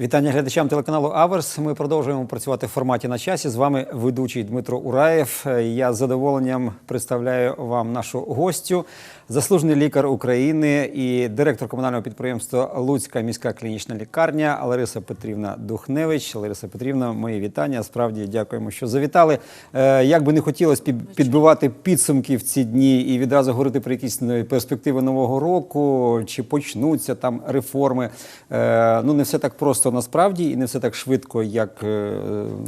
Вітання глядачам телеканалу Аверс. Ми продовжуємо працювати в форматі на часі. З вами ведучий Дмитро Ураєв. Я з задоволенням представляю вам нашу гостю, заслужений лікар України і директор комунального підприємства Луцька міська клінічна лікарня Лариса Петрівна Духневич. Лариса Петрівна, мої вітання. Справді дякуємо, що завітали. Е, Як би не хотілося під- підбивати підсумки в ці дні і відразу говорити про якісь ну, перспективи нового року, чи почнуться там реформи. Е, Ну не все так просто насправді, і не все так швидко, як е,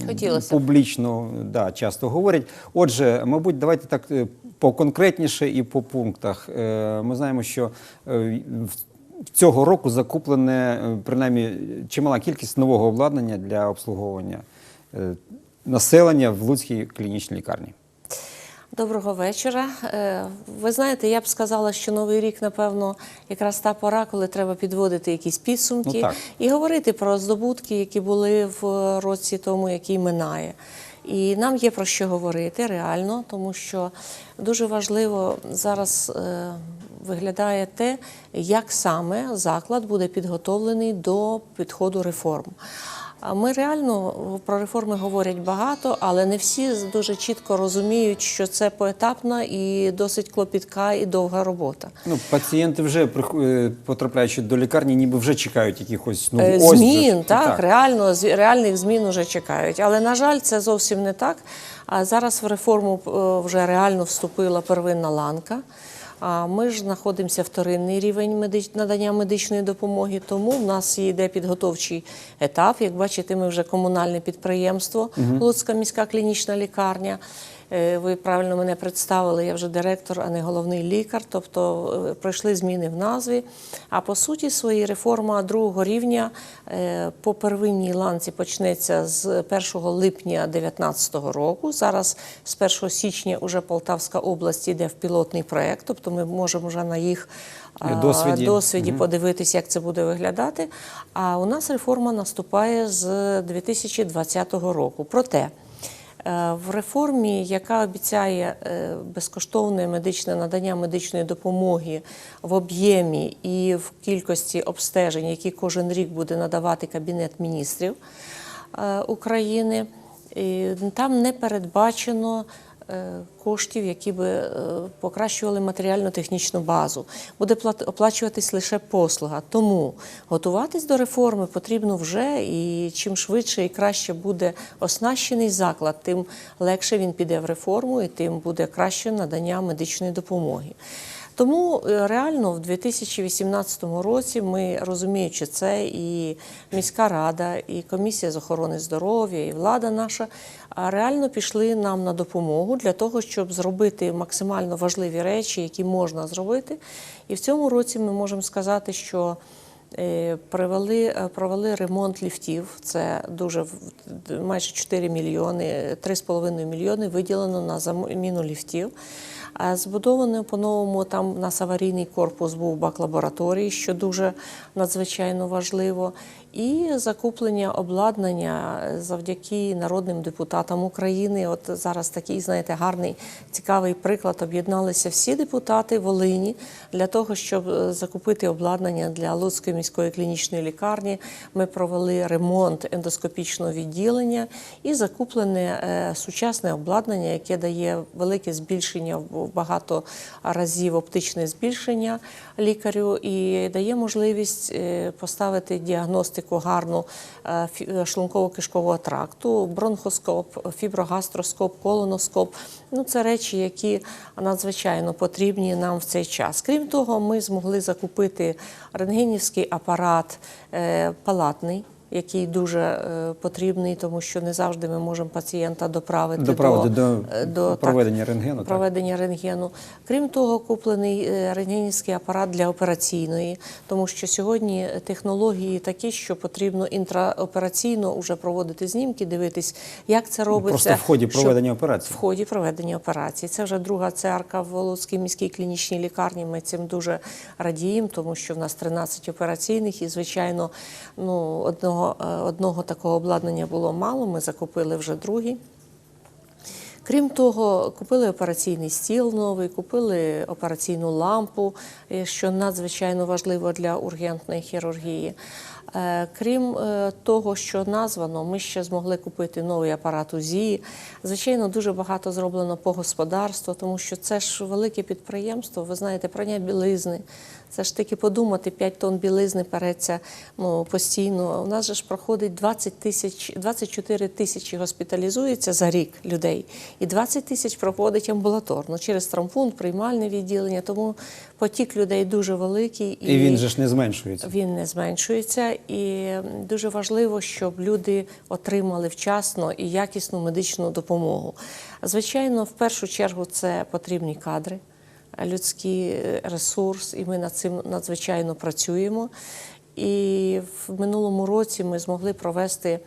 Хотілося публічно да, часто говорять. Отже, мабуть, давайте так е, поконкретніше і по пунктах. Е, Ми знаємо, що в- цього року закуплене принаймні чимала кількість нового обладнання для обслуговування населення в Луцькій клінічній лікарні. Доброго вечора. Е, Ви знаєте, я б сказала, що новий рік, напевно, якраз та пора, коли треба підводити якісь підсумки Ну, і говорити про здобутки, які були в році тому, який минає. І нам є про що говорити реально, тому що дуже важливо зараз е, виглядає те, як саме заклад буде підготовлений до підходу реформ. А Ми реально про реформи говорять багато, але не всі дуже чітко розуміють, що це поетапна і досить клопітка і довга робота. Ну, пацієнти вже е, потрапляючи до лікарні, ніби вже чекають якихось ну, Е, ось же ж. змін, так, реально реальних змін вже чекають. Але на жаль, це зовсім не так. А зараз в реформу е, вже реально вступила первинна ланка. Ми ж знаходимося вторинний рівень надання медичної допомоги, тому в нас йде підготовчий етап. Як бачите, ми вже комунальне підприємство, Луцька міська клінічна лікарня. Е, Ви правильно мене представили, я вже директор, а не головний лікар. Тобто е, пройшли зміни в назві. А по суті, свої реформа другого рівня е, по первинній ланці почнеться з 1 липня 2019 року. Зараз з 1 січня уже Полтавська область йде в пілотний проект, тобто ми можемо вже на їх Досвіді. досвіді подивитися, як це буде виглядати. А у нас реформа наступає з 2020 року. Проте В реформі, яка обіцяє е, безкоштовне медичне надання медичної допомоги в об'ємі і в кількості обстежень, які кожен рік буде надавати Кабінет міністрів е, України, там не передбачено е, коштів, які би е, покращували матеріально-технічну базу. Буде оплачуватись лише послуга. Тому готуватись до реформи потрібно вже, і чим швидше і краще буде оснащений заклад, тим легше він піде в реформу і тим буде краще надання медичної допомоги. Тому е, реально в 2018 році ми розуміючи це, і міська рада, і комісія з охорони здоров'я, і влада наша реально пішли нам на допомогу для того, щоб зробити максимально важливі речі, які можна зробити. І в цьому році ми можемо сказати, що е, Провели, е, провели ремонт ліфтів. Це дуже майже 4 мільйони, 3,5 мільйони виділено на заміну ліфтів. Збудовано по-новому там у нас аварійний корпус був бак лабораторії, що дуже надзвичайно важливо. І закуплення обладнання завдяки народним депутатам України. От зараз такий, знаєте, гарний, цікавий приклад. Об'єдналися всі депутати Волині для того, щоб е, закупити обладнання для Луцької міської клінічної лікарні. Ми провели ремонт ендоскопічного відділення і закуплене е, сучасне обладнання, яке дає велике збільшення в багато разів оптичне збільшення лікарю і дає можливість е, поставити діагностику гарну е, е, шлунково-кишкового тракту, бронхоскоп, фіброгастроскоп, колоноскоп. Ну, це речі, які надзвичайно потрібні нам в цей час. Крім того, ми змогли закупити рентгенівський апарат е, палатний. Який дуже е, потрібний, тому що не завжди ми можемо пацієнта доправити, Доправити до, е, до проведення так, рентгену. так. проведення рентгену. Крім того, куплений е, рентгенівський апарат для операційної, тому що сьогодні технології такі, що потрібно інтраопераційно вже проводити знімки, дивитись, як це робиться. Просто в ході проведення операції. в ході проведення операції. Це вже друга церква в Волоцькій міській клінічній лікарні. Ми цим дуже радіємо, тому що в нас 13 операційних і, звичайно, ну, одного, е, одного такого обладнання було мало. Ми закупили вже другий. Крім того, купили операційний стіл новий, купили операційну лампу, е, що надзвичайно важливо для ургентної хірургії. Е, Крім того, що названо, ми ще змогли купити новий апарат УЗІ. Звичайно, дуже багато зроблено по господарству, тому що це ж велике підприємство. Ви знаєте, прання білизни. Це ж таки подумати, 5 тонн білизни переться ну, постійно. У нас же ж проходить 20 тисяч, 24 тисячі госпіталізується за рік людей, і 20 тисяч проходить амбулаторно через травмпункт, приймальне відділення. Тому потік людей дуже великий. І він же ж не зменшується. Він не зменшується, і дуже важливо, щоб люди отримали вчасно і якісну медичну допомогу. Звичайно, в першу чергу це потрібні кадри, людський ресурс, і ми над цим надзвичайно працюємо. І в минулому році ми змогли провести.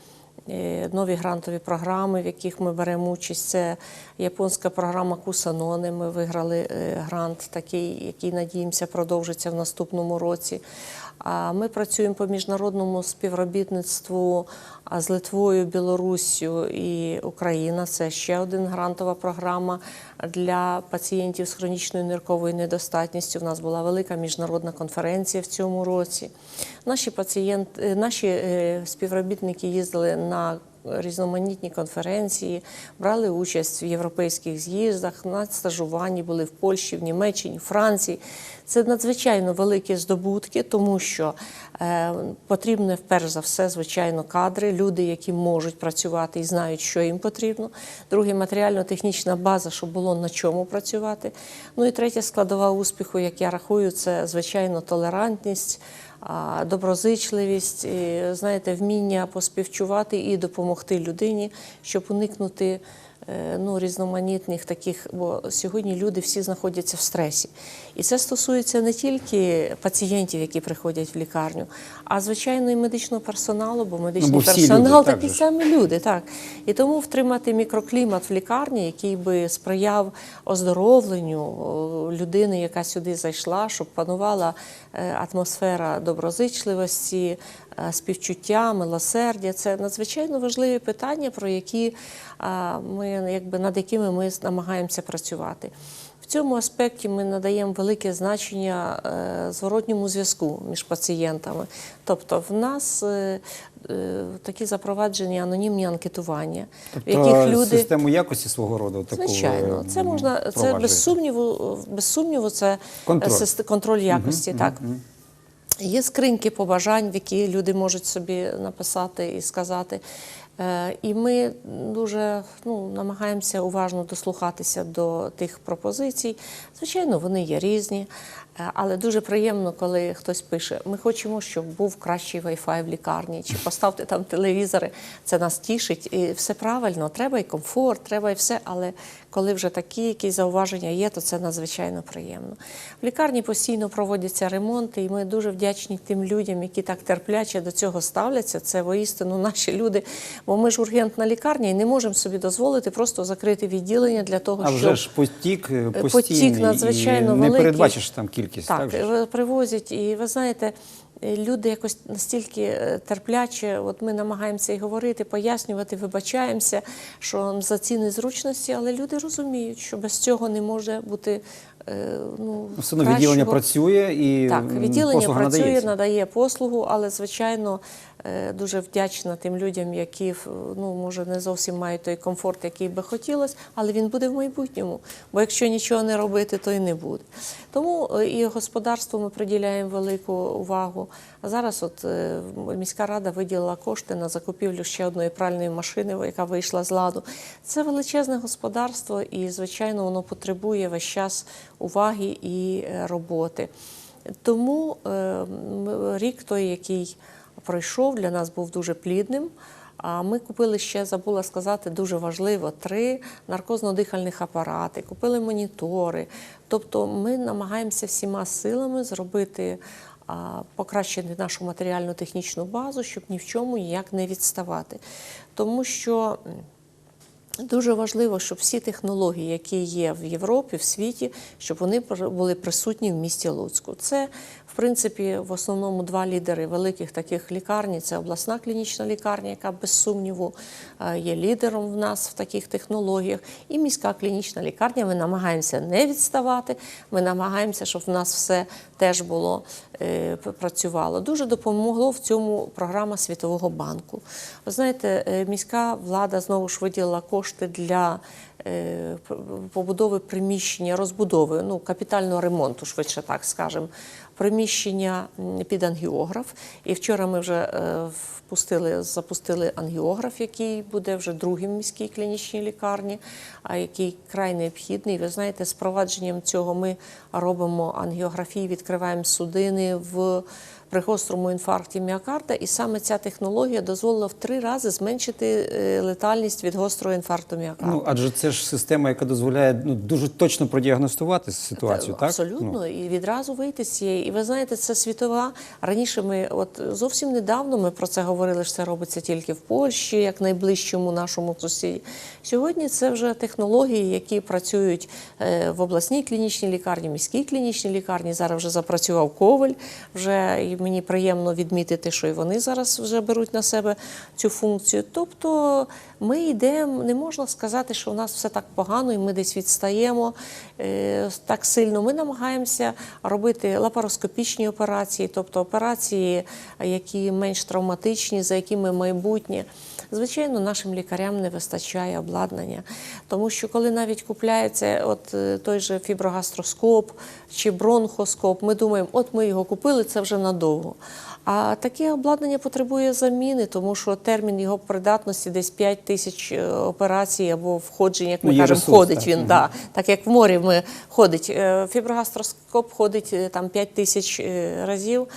е, Нові грантові програми, в яких ми беремо участь. Це японська програма Кусанони. Ми виграли е, грант, такий, який надіємося продовжиться в наступному році. А ми працюємо по міжнародному співробітництву а, з Литвою, Білоруссю і Україна. Це ще один грантова програма для пацієнтів з хронічною нирковою недостатністю. У нас була велика міжнародна конференція в цьому році. Наші пацієнти, наші е, співробітники їздили на різноманітні конференції, брали участь в європейських з'їздах, на стажуванні були в Польщі, в Німеччині, Франції. Це надзвичайно великі здобутки, тому що е, потрібно перш за все, звичайно, кадри, люди, які можуть працювати і знають, що їм потрібно. Друге, матеріально-технічна база, щоб було на чому працювати. Ну і третя складова успіху, як я рахую, це звичайно толерантність доброзичливість, знаєте, вміння поспівчувати і допомогти людині, щоб уникнути ну, різноманітних таких, бо сьогодні люди всі знаходяться в стресі. І це стосується не тільки пацієнтів, які приходять в лікарню, а звичайно і медичного персоналу, бо медичний бо персонал люди, так такі ж. самі люди. Так. І тому втримати мікроклімат в лікарні, який би сприяв оздоровленню людини, яка сюди зайшла, щоб панувала е, атмосфера доброзичливості, е, співчуття, милосердя. Це надзвичайно важливі питання, про які ми, якби, над якими ми намагаємося працювати. В цьому аспекті ми надаємо велике значення е, зворотньому зв'язку між пацієнтами. Тобто, в нас е, е, такі запроваджені анонімні анкетування, в яких Тобто люди систему якості свого роду таку Звичайно, це можна це без сумніву, без сумніву, це Контроль. е, контроль якості. так. Є скриньки побажань, в які люди можуть собі написати і сказати. Е, І ми дуже ну, намагаємося уважно дослухатися до тих пропозицій. Звичайно, вони є різні, але дуже приємно, коли хтось пише: ми хочемо, щоб був кращий Wi-Fi в лікарні, чи поставте там телевізори. Це нас тішить. І все правильно, треба і комфорт, треба і все. Але коли вже такі якісь зауваження є, то це надзвичайно приємно. В лікарні постійно проводяться ремонти, і ми дуже вдячні тим людям, які так терпляче до цього ставляться. Це воістину наші люди. Бо ми ж ургентна лікарня і не можемо собі дозволити просто закрити відділення для того, А щоб вже ж потік е, Потік постійний, надзвичайно і не великий. передбачиш там кількість. Так, Так, ви- привозять, і ви знаєте, е, люди якось настільки терплячі, терпляче, от ми намагаємося і говорити, пояснювати, вибачаємося, що за ці незручності, але люди розуміють, що без цього не може бути. е, Ну, Все одно відділення працює і Так, відділення працює, надається. надає послугу, але звичайно е, дуже вдячна тим людям, які ну може не зовсім мають той комфорт, який би хотілося, але він буде в майбутньому. Бо якщо нічого не робити, то і не буде. Тому е, і господарству ми приділяємо велику увагу. А зараз, от е, міська рада виділила кошти на закупівлю ще одної пральної машини, яка вийшла з ладу. Це величезне господарство, і звичайно воно потребує весь час уваги і е, роботи. Тому е, рік той, який пройшов, для нас був дуже плідним. А ми купили ще, забула сказати, дуже важливо, три наркозно-дихальних апарати, купили монітори. Тобто ми намагаємося всіма силами зробити, покращити нашу матеріально-технічну базу, щоб ні в чому ніяк не відставати. Тому що Дуже важливо, щоб всі технології, які є в Європі, в світі, щоб вони були присутні в місті Луцьку. Це принципі, в основному два лідери великих таких лікарні це обласна клінічна лікарня, яка без сумніву е, є лідером в нас в таких технологіях, і міська клінічна лікарня. Ми намагаємося не відставати. Ми намагаємося, щоб в нас все теж було е, працювало. Дуже допомогло в цьому програма Світового банку. Ви знаєте, е, міська влада знову ж виділила кошти для побудови приміщення, розбудови, ну капітального ремонту, швидше так скажемо, приміщення під ангіограф. І вчора ми вже е, впустили, запустили ангіограф, який буде вже другим в міській клінічній лікарні, а який край необхідний. Ви знаєте, з провадженням цього ми робимо ангіографії, відкриваємо судини в при гострому інфаркті міокарда, і саме ця технологія дозволила в три рази зменшити е, летальність від гострого інфаркту міокарда. Ну, адже це ж система, яка дозволяє ну, дуже точно продіагностувати ситуацію, так? Абсолютно, Ну, і відразу вийти з цієї. І ви знаєте, це світова. Раніше ми, от зовсім недавно, ми про це говорили, що це робиться тільки в Польщі, як найближчому нашому сусіді. Сьогодні це вже технології, які працюють е, в обласній клінічній лікарні, міській клінічній лікарні. Зараз вже запрацював Коваль. Вже мені приємно відмітити, що і вони зараз вже беруть на себе цю функцію. Тобто ми йдемо, не можна сказати, що у нас все так погано, і ми десь відстаємо е, так сильно. Ми намагаємося робити лапароскопічні операції, тобто операції, які менш травматичні, за якими майбутнє. Звичайно, нашим лікарям не вистачає обладнання, тому що коли навіть купляється от е, той же фіброгастроскоп чи бронхоскоп, ми думаємо, от ми його купили, це вже надовго. А таке обладнання потребує заміни, тому що термін його придатності десь 5 тисяч е, операцій або входжень, як ми Ну, є кажемо, ресурс, ходить так. він. Мгм. Да, так як в морі ми ходить. Е, Фіброгастроскоп ходить там 5 тисяч разів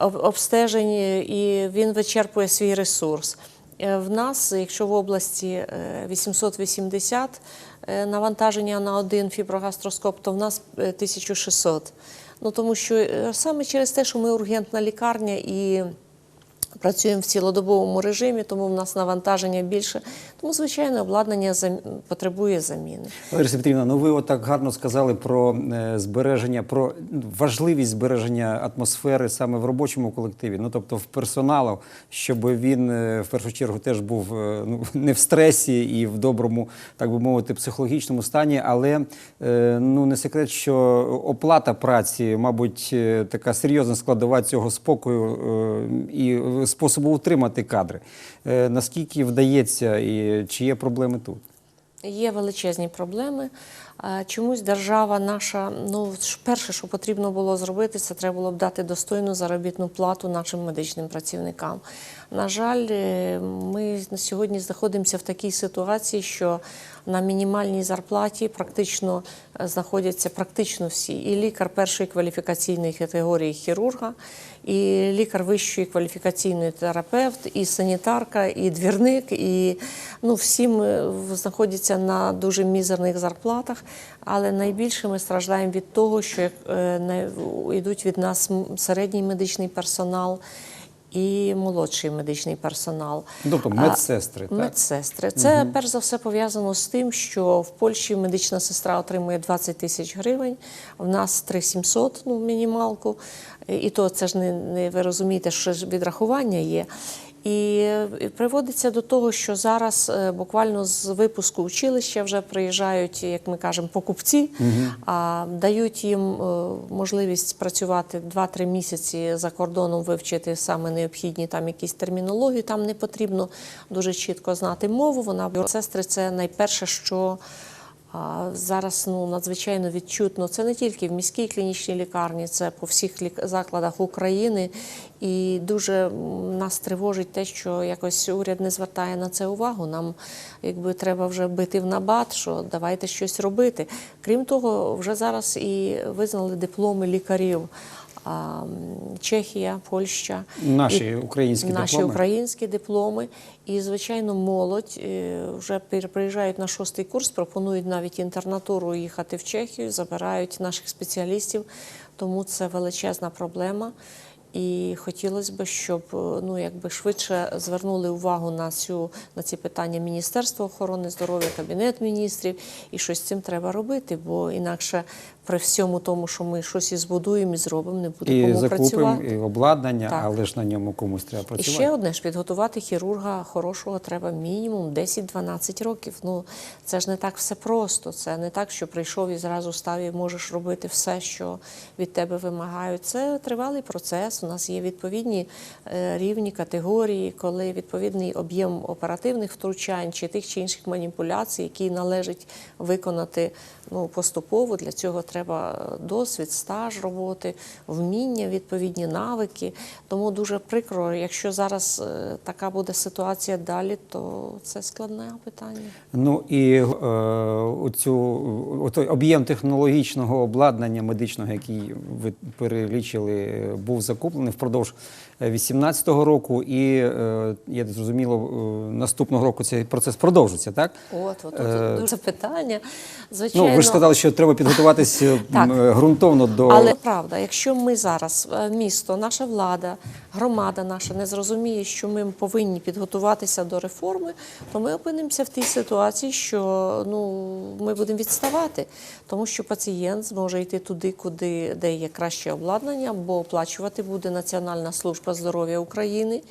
обстежень, і він вичерпує свій ресурс. Е, В нас, якщо в області е, 880 е, навантаження на один фіброгастроскоп, то в нас е, 1600. Ну тому що е, саме через те, що ми ургентна лікарня і працюємо в цілодобовому режимі, тому в нас навантаження більше. Тому, звичайно, обладнання зам- потребує заміни. Лариса Петрівна, ну ви отак гарно сказали про е, збереження, про важливість збереження атмосфери саме в робочому колективі, ну тобто в персоналу, щоб він е, в першу чергу теж був е, ну, не в стресі і в доброму, так би мовити, психологічному стані. Але ну не секрет, що оплата праці, мабуть, така серйозна складова цього спокою і способу утримати кадри. Е, Наскільки вдається і чи є проблеми тут? Є величезні проблеми. Чомусь держава наша, ну перше, що потрібно було зробити, це треба було б дати достойну заробітну плату нашим медичним працівникам. На жаль, е, ми сьогодні знаходимося в такій ситуації, що на мінімальній зарплаті практично е, знаходяться практично всі. І лікар першої кваліфікаційної категорії хірурга, і лікар вищої кваліфікаційної терапевт, і санітарка, і двірник, і ну, всі ми знаходяться на дуже мізерних зарплатах. Але найбільше ми страждаємо від того, що е, йдуть від нас середній медичний персонал і молодший медичний персонал. Тобто А, медсестри, так? Медсестри. Це перш за все пов'язано з тим, що в Польщі медична сестра отримує 20 тисяч гривень, в нас 3700, ну мінімалку. І то це ж не, не ви розумієте, що ж відрахування є. І е, приводиться до того, що зараз е, буквально з випуску училища вже приїжджають, як ми кажемо, покупці, а дають їм е, можливість працювати 2-3 місяці за кордоном, вивчити саме необхідні там якісь термінології. Там не потрібно дуже чітко знати мову. Вона сестри це найперше, що зараз ну надзвичайно відчутно. Це не тільки в міській клінічній лікарні, це по всіх закладах України. І дуже нас тривожить те, що якось уряд не звертає на це увагу. Нам якби треба вже бити в набат, що давайте щось робити. Крім того, вже зараз і визнали дипломи лікарів. Чехія, Польща Наші І українські наші дипломи. українські дипломи. І, звичайно, молодь е, вже приїжджають на шостий курс, пропонують навіть інтернатуру їхати в Чехію, забирають наших спеціалістів. Тому це величезна проблема. І хотілося б, щоб е, ну якби швидше звернули увагу на цю на ці питання Міністерства охорони здоров'я, Кабінет міністрів, і щось з цим треба робити, бо інакше при всьому тому, що ми щось і збудуємо і зробимо, не буде І кому закупимо, працювати. і обладнання, Так. але ж на ньому комусь треба І ще одне ж підготувати хірурга хорошого треба мінімум 10-12 років. Ну це ж не так все просто. Це не так, що прийшов і зразу став і можеш робити все, що від тебе вимагають. Це тривалий процес. У нас є відповідні е, рівні категорії, коли відповідний об'єм оперативних втручань чи тих чи інших маніпуляцій, які належить виконати ну, поступово. Для цього треба досвід, стаж роботи, вміння, відповідні навики. Тому дуже прикро, якщо зараз е, така буде ситуація далі, то це складне питання. Ну і е, оцю, об'єм технологічного обладнання медичного, який ви перелічили, е, був закуплений впродовж 2018 року, і е, я зрозуміло, е, наступного року цей процес продовжиться, так? От, от, от, Е, дуже питання. Звичайно, Ну, ви ж сказали, що треба підготуватись ґрунтовно до Але правда, якщо ми зараз, місто, наша влада, громада наша не зрозуміє, що ми повинні підготуватися до реформи, то ми опинимося в тій ситуації, що ну, ми будемо відставати, тому що пацієнт зможе йти туди, куди де є краще обладнання, бо оплачувати буде Національна служба здоров'я України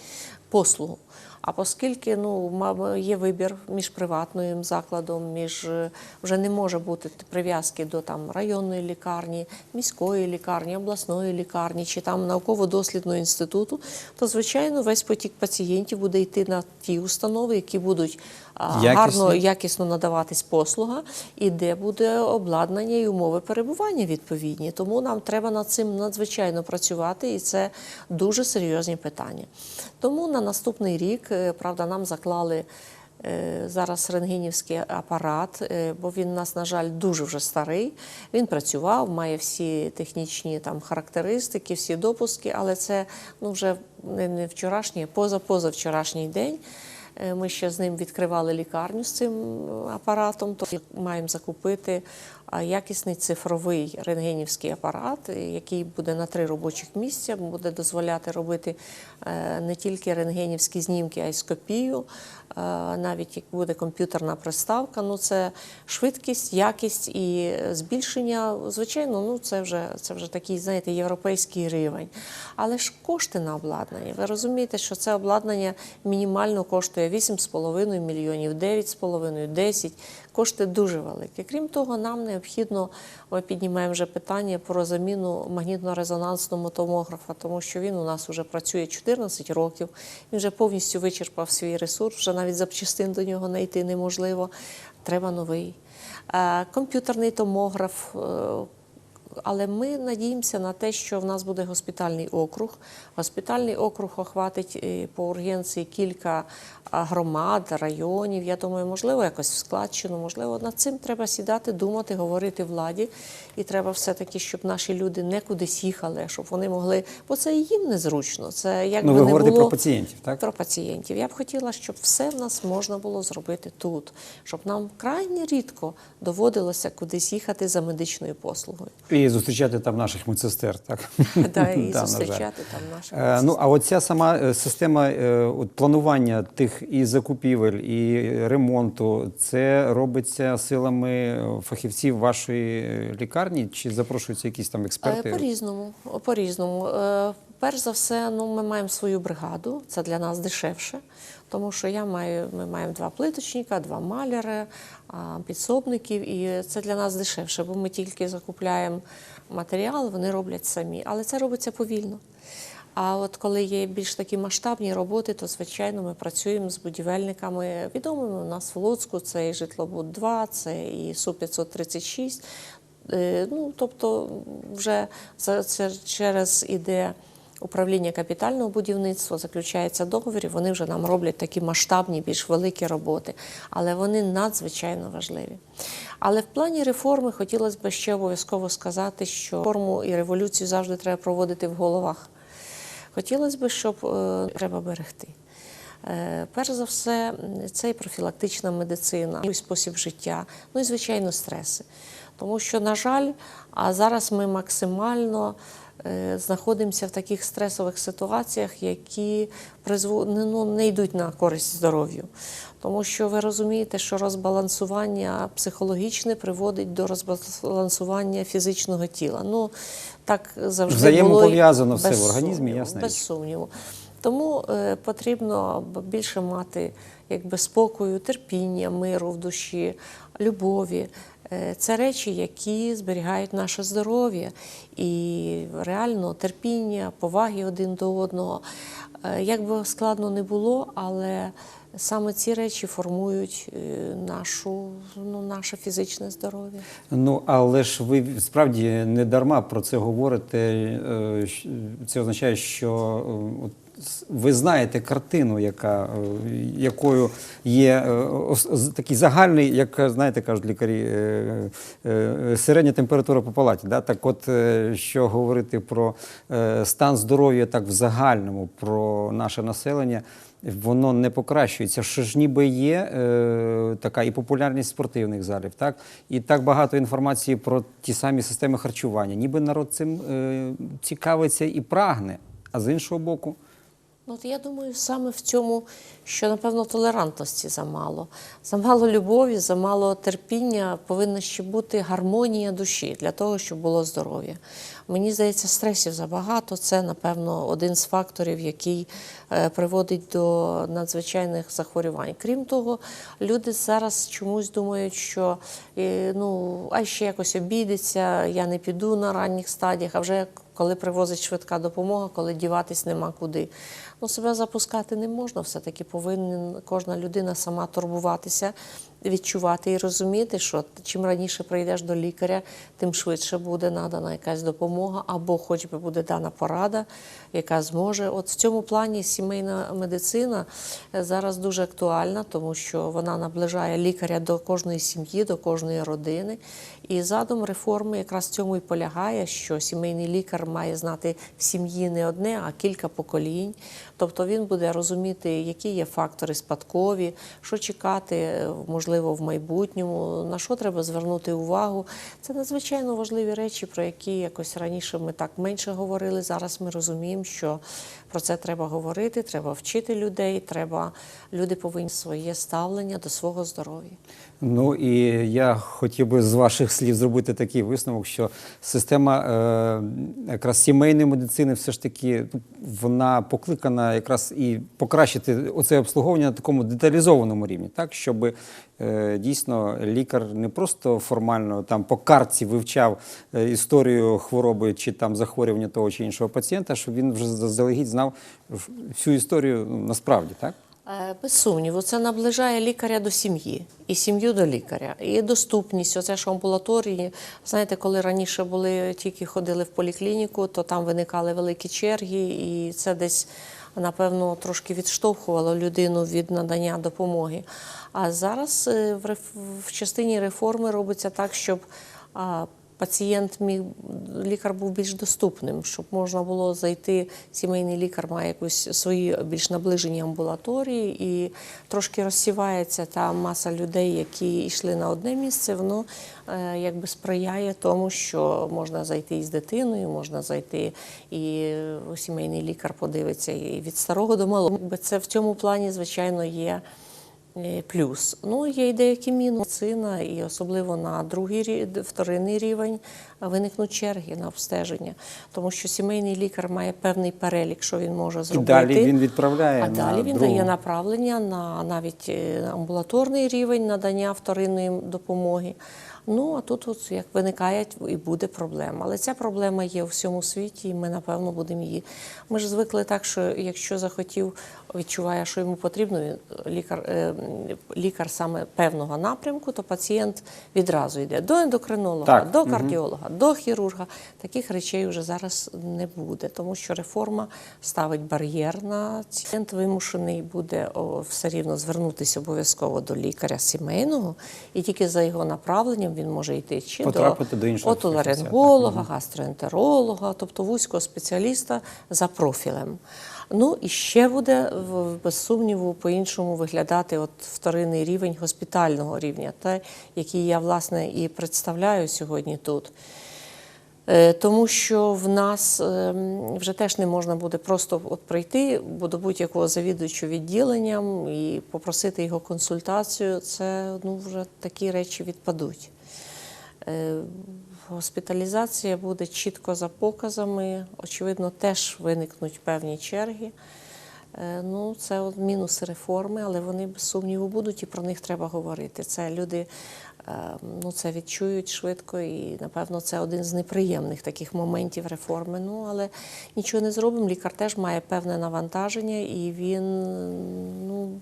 послугу. А оскільки ну, є вибір між приватним закладом, між е, вже не може бути прив'язки до там районної лікарні, міської лікарні, обласної лікарні чи там науково-дослідного інституту, то звичайно весь потік пацієнтів буде йти на ті установи, які будуть а, Якісні. гарно якісно надаватись послуга, і де буде обладнання і умови перебування відповідні. Тому нам треба над цим надзвичайно працювати, і це дуже серйозні питання. Тому на наступний рік, е, правда, нам заклали. е, Зараз рентгенівський апарат, е, бо він у нас, на жаль, дуже вже старий. Він працював, має всі технічні там характеристики, всі допуски, але це ну вже не, вчорашній, а поза позавчорашній день. Е, Ми ще з ним відкривали лікарню з цим е, апаратом. То маємо закупити якісний цифровий рентгенівський апарат, е, який буде на три робочих місця, буде дозволяти робити не тільки рентгенівські знімки, а й скопію. Е, Навіть як буде комп'ютерна приставка, ну це швидкість, якість і збільшення. Звичайно, ну це вже це вже такий, знаєте, європейський рівень. Але ж кошти на обладнання. Ви розумієте, що це обладнання мінімально коштує 8,5 мільйонів, 9,5, 10. Кошти дуже великі. Крім того, нам необхідно, ми піднімаємо вже питання про заміну магнітно-резонансного томографа, тому що він у нас вже працює 14 років. Він вже повністю вичерпав свій ресурс, вже навіть запчастин до нього знайти неможливо. Треба новий. Е, Комп'ютерний томограф. Але ми надіємося на те, що в нас буде госпітальний округ. Госпітальний округ охватить е, по ургенції кілька громад, районів. Я думаю, можливо, якось в складчину, можливо, над цим треба сідати, думати, говорити владі. І треба все-таки, щоб наші люди не кудись їхали, щоб вони могли, бо це і їм незручно. Це як ну, ви не говорите було про пацієнтів, так? про пацієнтів. Я б хотіла, щоб все в нас можна було зробити тут, щоб нам крайне рідко доводилося кудись їхати за медичною послугою. І зустрічати там наших медсестер, так? Да, і Да, зустрічати там наших. Е, Ну, а оця сама е, система е, от планування тих і закупівель, і ремонту, це робиться силами фахівців вашої лікарні, чи запрошуються якісь там експерти? По-різному. По-різному. Е, Перш за все, ну, ми маємо свою бригаду, це для нас дешевше, тому що я маю, ми маємо два плиточника, два маляри, підсобників, і це для нас дешевше, бо ми тільки закупляємо матеріал, вони роблять самі. Але це робиться повільно. А от коли є більш такі масштабні роботи, то звичайно ми працюємо з будівельниками відомими у нас в Луцьку. Це і житлобуд 2 це і Су 536 Е, Ну, тобто, вже це, через іде управління капітального будівництва, заключається договір, вони вже нам роблять такі масштабні, більш великі роботи. Але вони надзвичайно важливі. Але в плані реформи хотілося б ще обов'язково сказати, що реформу і революцію завжди треба проводити в головах. Хотілося б, щоб е, треба берегти. Е, Перш за все, це і профілактична медицина, і спосіб життя, ну і звичайно стреси. Тому що, на жаль, а зараз ми максимально е, знаходимося в таких стресових ситуаціях, які не- ну, не йдуть на користь здоров'ю. Тому що ви розумієте, що розбалансування психологічне приводить до розбалансування фізичного тіла. Ну так завжди Взаємопов'язано все в організмі, ясна без сумніву. Тому е, потрібно більше мати якби спокою, терпіння, миру в душі, любові. Е, Це речі, які зберігають наше здоров'я і реально терпіння, поваги один до одного. Е, Як би складно не було, але саме ці речі формують е, нашу, ну, наше фізичне здоров'я. Ну, але ж ви справді не дарма про це говорите. Це означає, що ви знаєте картину, яка, е, якою є е, такий загальний, як знаєте, кажуть лікарі, е, середня температура по палаті. Да? Так от, що говорити про стан здоров'я так в загальному, про наше населення, воно не покращується. Що ж ніби є така і популярність спортивних залів, так і так багато інформації про ті самі системи харчування. Ніби народ цим цікавиться і прагне. А з іншого боку, Ну, я думаю, саме в цьому, що напевно толерантності замало. Замало любові, замало терпіння, повинна ще бути гармонія душі для того, щоб було здоров'я. Мені здається, стресів забагато. Це, напевно, один з факторів, який е, приводить до надзвичайних захворювань. Крім того, люди зараз чомусь думають, що е, ну, а ще якось обійдеться, я не піду на ранніх стадіях, а вже коли привозить швидка допомога, коли діватись нема куди. Ну, себе запускати не можна, все-таки повинна кожна людина сама турбуватися, відчувати і розуміти, що чим раніше прийдеш до лікаря, тим швидше буде надана якась допомога, або хоч би буде дана порада, яка зможе. От в цьому плані сімейна медицина е, зараз дуже актуальна, тому що вона наближає лікаря до кожної сім'ї, до кожної родини. І задум реформи якраз в цьому і полягає, що сімейний лікар має знати в сім'ї не одне, а кілька поколінь. Тобто він буде розуміти, які є фактори спадкові, що чекати, е, можливо, в майбутньому, на що треба звернути увагу. Це надзвичайно важливі речі, про які якось раніше ми так менше говорили. Зараз ми розуміємо, що про це треба говорити, треба вчити людей, треба люди повинні своє ставлення до свого здоров'я. Ну і я хотів би з ваших слів зробити такий висновок, що система е, якраз сімейної медицини все ж таки ну, вона покликана якраз і покращити оце обслуговування на такому деталізованому рівні, так щоб е, дійсно лікар не просто формально там по картці вивчав е, історію хвороби чи там захворювання того чи іншого пацієнта, щоб він вже заздалегідь знав всю історію ну, насправді, так? Е, Без сумніву, це наближає лікаря до сім'ї і сім'ю до лікаря. І доступність, оце ж амбулаторії. Знаєте, коли раніше були тільки ходили в поліклініку, то там виникали великі черги, і це десь, напевно, трошки відштовхувало людину від надання допомоги. А зараз е, в, реф- частині реформи робиться так, щоб пацієнт міг лікар був більш доступним, щоб можна було зайти. Сімейний лікар має якусь свої більш наближені амбулаторії, і трошки розсівається та маса людей, які йшли на одне місце. Воно е, якби сприяє тому, що можна зайти із дитиною, можна зайти і е, сімейний лікар подивиться і від старого до малого. Це в цьому плані, звичайно, є. Е, Плюс. Ну, є й деякі мінуси, і особливо на другий вторинний рівень виникнуть черги на обстеження, тому що сімейний лікар має певний перелік, що він може І зробити. далі він відправляє А на далі він другу. дає направлення на навіть е, амбулаторний рівень надання вторинної допомоги. Ну а тут от як виникає і буде проблема. Але ця проблема є у всьому світі, і ми напевно будемо її. Ми ж звикли так, що якщо захотів, відчуває, що йому потрібно, лікар, е, лікар саме певного напрямку, то пацієнт відразу йде до ендокринолога, Так, до кардіолога, до хірурга. Таких речей вже зараз не буде, тому що реформа ставить бар'єр на ці. Пацієнт вимушений буде все рівно звернутися обов'язково до лікаря сімейного, і тільки за його направленням він може йти чи Потрапити до іншого отоларинголога, гастроентеролога, тобто вузького спеціаліста за профілем. Ну і ще буде без сумніву по-іншому виглядати от вторинний рівень госпітального рівня, той, який я власне і представляю сьогодні тут. Е, Тому що в нас ем, вже теж не можна буде просто от прийти до будь-якого завідувачу відділенням і попросити його консультацію. Це ну, вже такі речі відпадуть. Е, Госпіталізація буде чітко за показами. Очевидно, теж виникнуть певні черги. Е, Ну, це от мінуси реформи, але вони без сумніву будуть, і про них треба говорити. Це люди е, ну, це відчують швидко, і напевно це один з неприємних таких моментів реформи. Ну, але нічого не зробимо. Лікар теж має певне навантаження, і він ну,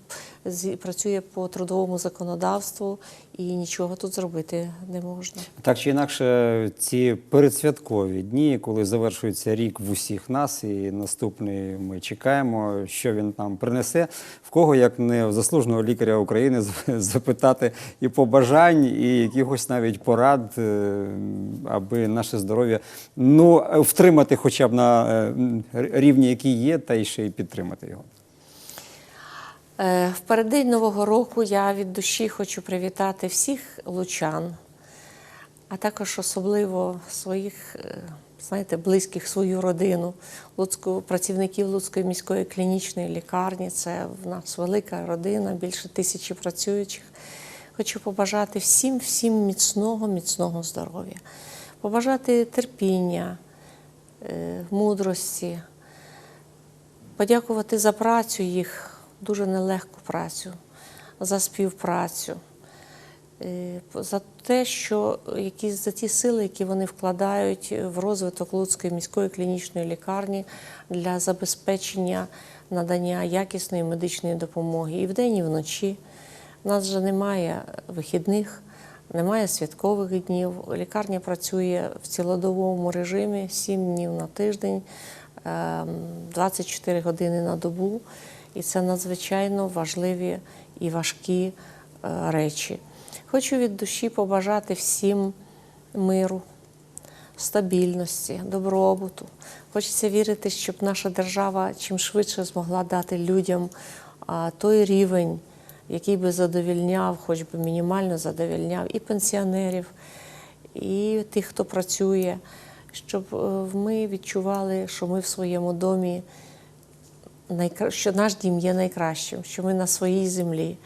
працює по трудовому законодавству, і нічого тут зробити не можна. Так чи інакше, ці передсвяткові дні, коли завершується рік в усіх нас, і наступний ми чекаємо, що він нам принесе. В кого, як не в заслуженого лікаря України, запитати і побажань, і якихось навіть порад, е, аби наше здоров'я ну, втримати хоча б на е, рівні, який є, та й ще й підтримати його. Е, В переддень Нового року я від душі хочу привітати всіх лучан, а також особливо своїх, е, знаєте, близьких, свою родину, Луцьку, працівників Луцької міської клінічної лікарні. Це в нас велика родина, більше тисячі працюючих. Хочу побажати всім, всім міцного, міцного здоров'я, побажати терпіння, е, мудрості, подякувати за працю їх, дуже нелегку працю, за співпрацю, е, за те, що які, за ті сили, які вони вкладають в розвиток Луцької міської клінічної лікарні для забезпечення надання якісної медичної допомоги і вдень, і вночі. У нас вже немає вихідних, немає святкових днів. Лікарня працює в цілодобовому режимі 7 днів на тиждень, ем, 24 години на добу. І це надзвичайно важливі і важкі е, речі. Хочу від душі побажати всім миру, стабільності, добробуту. Хочеться вірити, щоб наша держава чим швидше змогла дати людям той рівень, який би задовільняв, хоч би мінімально задовільняв і пенсіонерів, і тих, хто працює, щоб е, ми відчували, що ми в своєму домі що наш дім є найкращим, що ми на своїй землі,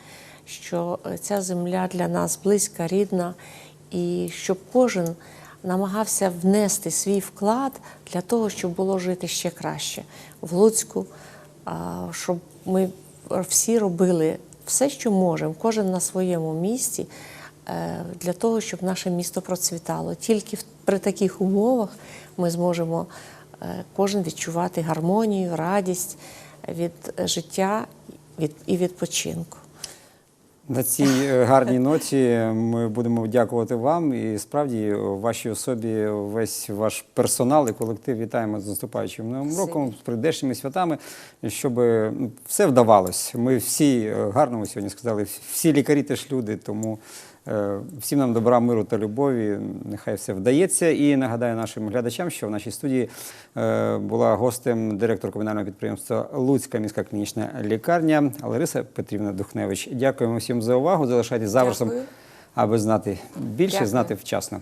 що е, ця земля для нас близька, рідна, і щоб кожен намагався внести свій вклад для того, щоб було жити ще краще в Луцьку, щоб ми всі робили все, що можемо, кожен на своєму місці. е, Для того, щоб наше місто процвітало. Тільки при таких умовах ми зможемо е, кожен відчувати гармонію, радість від життя і відпочинку. На цій е, гарній ноті ми будемо дякувати вам і справді вашій особі весь ваш персонал і колектив вітаємо з наступаючим новим роком, з прийдешніми святами, щоб ну, все вдавалось. Ми всі е, гарно ми сьогодні сказали, всі лікарі теж люди, тому е, всім нам добра, миру та любові. Нехай все вдається. І нагадаю нашим глядачам, що в нашій студії е, була гостем директор комунального підприємства Луцька міська клінічна лікарня Лариса Петрівна Духневич. Дякуємо всім за увагу. Залишайтесь заверсом, аби знати більше, Дякую. знати вчасно.